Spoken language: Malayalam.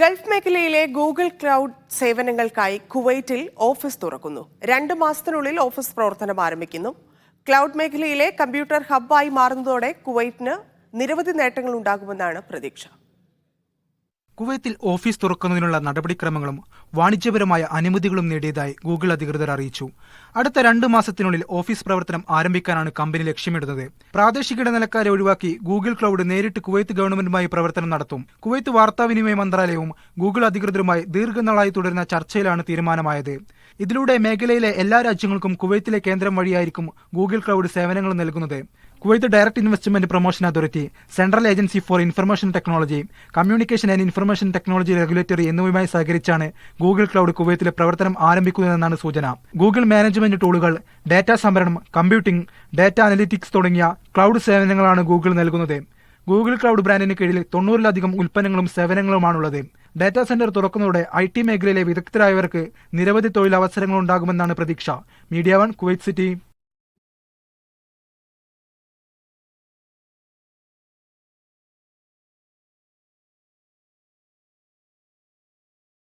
ഗൾഫ് മേഖലയിലെ ഗൂഗിൾ ക്ലൗഡ് സേവനങ്ങൾക്കായി കുവൈറ്റിൽ ഓഫീസ് തുറക്കുന്നു. രണ്ട് മാസത്തിനുള്ളിൽ ഓഫീസ് പ്രവർത്തനം ആരംഭിക്കുന്നു. ക്ലൗഡ് മേഖലയിലെ കമ്പ്യൂട്ടർ ഹബ്ബായി മാറുന്നതോടെ കുവൈറ്റിന് നിരവധി നേട്ടങ്ങൾ ഉണ്ടാകുമെന്നാണ് പ്രതീക്ഷ. കുവൈത്തിൽ ഓഫീസ് തുറക്കുന്നതിനുള്ള നടപടിക്രമങ്ങളും വാണിജ്യപരമായ അനുമതികളും നേടിയതായി ഗൂഗിൾ അധികൃതർ അറിയിച്ചു. അടുത്ത രണ്ട് മാസത്തിനുള്ളിൽ ഓഫീസ് പ്രവർത്തനം ആരംഭിക്കാനാണ് കമ്പനി ലക്ഷ്യമിടുന്നത്. പ്രാദേശിക ഇടനിലക്കാരെ ഒഴിവാക്കി ഗൂഗിൾ ക്ലൗഡ് നേരിട്ട് കുവൈത്ത് ഗവൺമെന്റുമായി പ്രവർത്തനം നടത്തും. കുവൈത്ത് വാർത്താവിനിമയ മന്ത്രാലയവും ഗൂഗിൾ അധികൃതരുമായി ദീർഘനാളായി തുടരുന്ന ചർച്ചയിലാണ് തീരുമാനമായത്. ഇതിലൂടെ മേഖലയിലെ എല്ലാ രാജ്യങ്ങൾക്കും കുവൈത്തിലെ കേന്ദ്രം വഴിയായിരിക്കും ഗൂഗിൾ ക്ലൗഡ് സേവനങ്ങൾ നൽകുന്നത്. Kuwait direct investment promotion authority central agency for information technology communication and information technology regulatory എന്നിവയുമായി സഹകരിച്ചാണ് ഗൂഗിൾ ക്ലൗഡ് കുവൈത്തിലെ പ്രവർത്തനം ആരംഭിക്കുന്നതെന്നാണ് സൂചന. ഗൂഗിൾ മാനേജ്മെന്റ് ടൂളുകൾ ഡാറ്റാ സംഭരണം കമ്പ്യൂട്ടിംഗ് ഡാറ്റ അനലിറ്റിക്സ് തുടങ്ങിയ ക്ലൗഡ് സേവനങ്ങളാണ് ഗൂഗിൾ നൽകുന്നത്. ഗൂഗിൾ ക്ലൗഡ് ബ്രാൻഡിന് കീഴിൽ തൊണ്ണൂറിലധികം ഉൽപ്പന്നങ്ങളും സേവനങ്ങളുമാണുള്ളത്. ഡാറ്റാ സെന്റർ തുറക്കുന്നതോടെ ഐ ടി മേഖലയിലെ വിദഗ്ധരായവർക്ക് നിരവധി തൊഴിലവസരങ്ങൾ ഉണ്ടാകുമെന്നാണ് പ്രതീക്ഷ. Media one Kuwait city.